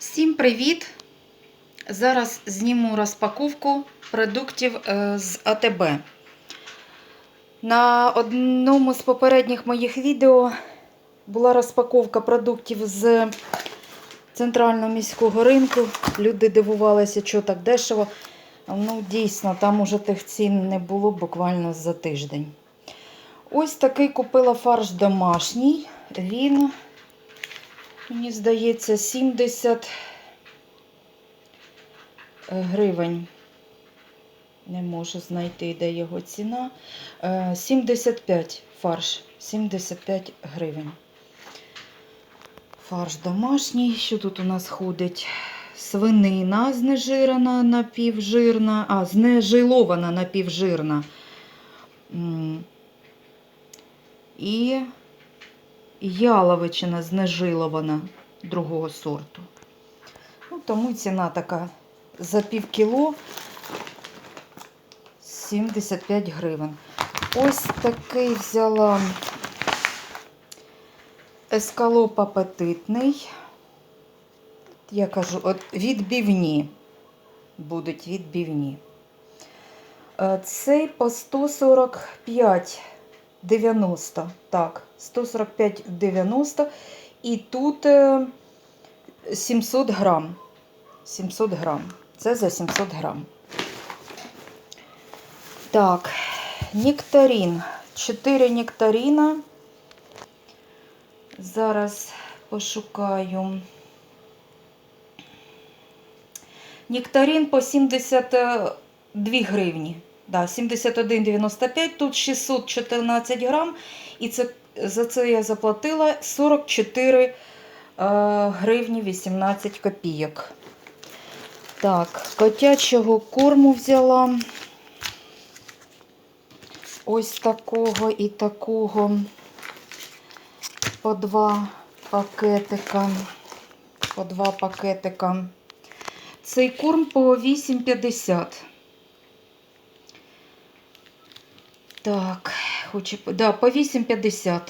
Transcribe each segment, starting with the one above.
Всім привіт! Зараз зніму розпаковку продуктів е, з АТБ. На одному з попередніх моїх відео була розпаковка продуктів з центрального міського ринку. Люди дивувалися, що так дешево. Ну, дійсно, там уже тих цін не було буквально за тиждень. Ось такий купила фарш домашній. Він, мені здається, 70 гривень. Не можу знайти, де його ціна. Е, 75 фарш. 75 гривень. Фарш домашній. Що тут у нас ходить? Свинина знежирена напівжирна, а, знежилована напівжирна. І яловичина знежилована другого сорту. Ну, тому ціна така за пів кіло 75 гривень. Ось такий взяла ескалоп апетитний. Я кажу, от відбивні. Будуть відбивні. Е, Цей по 145,90. Так, 145,90. І тут е, 700 грам. 700 грам. Це за 700 грам. Так, нектарин. 4 нектарина. Зараз пошукаю. Нектарин по 72 гривні. Да, 71,95, тут 614 грам. І це, за це я заплатила 44 е, гривні 18 копійок. Так, котячого корму взяла. Ось такого і такого по два пакетика. По два пакетика. Цей корм по 8,50. Так, хочу, да, по 8,50.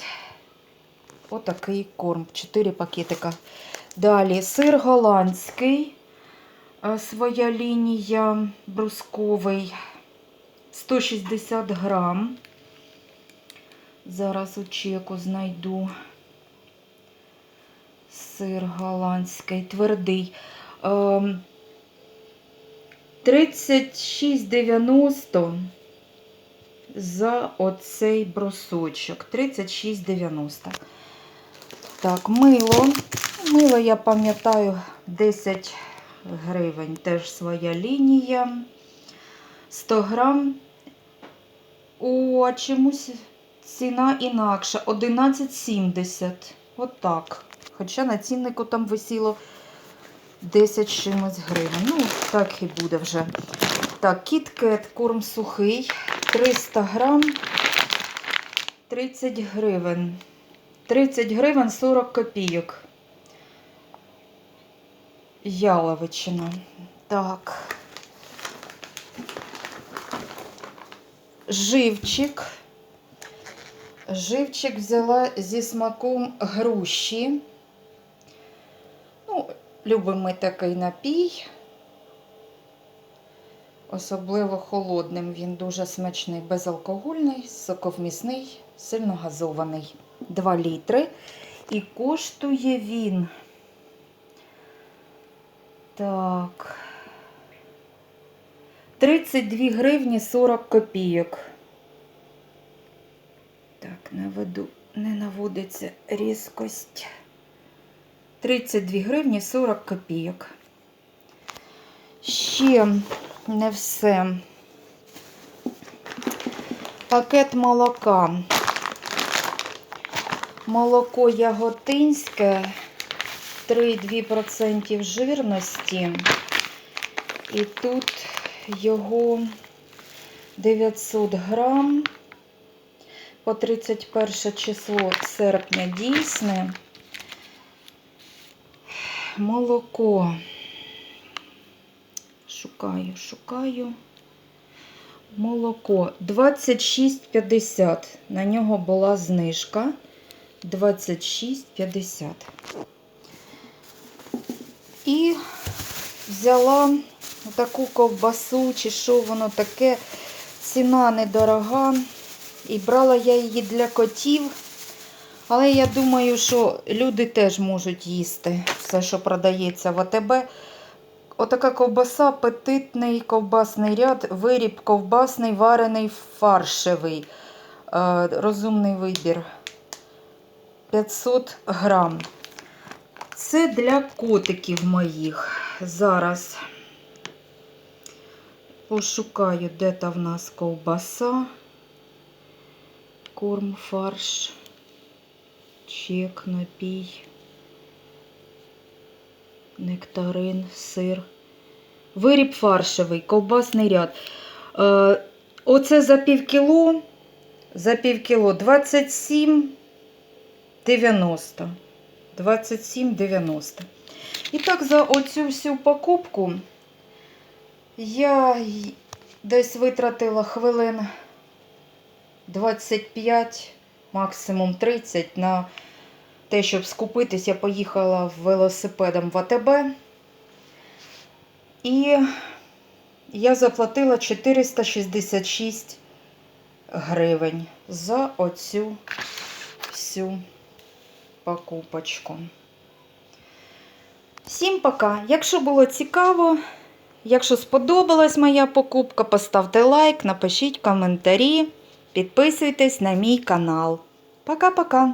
Отакий корм. 4 пакетика. Далі сир голландський. Своя лінія брусковий. 160 грам. Зараз у чеку знайду. Сир голландський, твердий. Ем, 36,90 за оцей брусочок. 36,90. Так, мило. Мило, я пам'ятаю, 10 гривень. Теж своя лінія. 100 грам. О, чомусь ціна інакша. 11,70. Отак. Хоча на ціннику там висіло 10 чимось гривень. Ну, так і буде вже. Так, кіткет, корм сухий. 300 грам. 30 гривень. 30 гривень 40 копійок. Яловичина. Так. Живчик. Живчик взяла зі смаком груші. Ну, любимо такий напій. Особливо холодним. Він дуже смачний, безалкогольний, соковмісний, сильно газований. 2 літри. І коштує він. Так. 32 гривні 40 копійок. Так, наведу, не наводиться різкость. 32 гривні 40 копійок. Ще не все. Пакет молока. Молоко яготинське 3,2% жирності. І тут його 900 грам по 31 число серпня дійсне. Молоко. Шукаю, шукаю. Молоко 26,50. На нього була знижка 26,50. І взяла таку ковбасу, чи що воно таке. Ціна недорога. І брала я її для котів. Але я думаю, що люди теж можуть їсти все, що продається в АТБ. Отака ковбаса, апетитний ковбасний ряд, виріб ковбасний, варений фаршевий. Е, розумний вибір. 500 грам. Це для котиків моїх. Зараз пошукаю, де та в нас ковбаса. Корм, фарш, чек, напій, нектарин, сир. Виріб фаршевий, ковбасний ряд. Е, оце за пів кіло, за пів кіло 27 90. 27,90. І так, за оцю всю покупку я десь витратила хвилин 25, максимум 30 на те, щоб скупитись. Я поїхала велосипедом в АТБ. І я заплатила 466 гривень за оцю всю покупочку. Всім пока. Якщо було цікаво, якщо сподобалась моя покупка, поставте лайк, напишіть коментарі, підписуйтесь на мій канал. Пока-пока!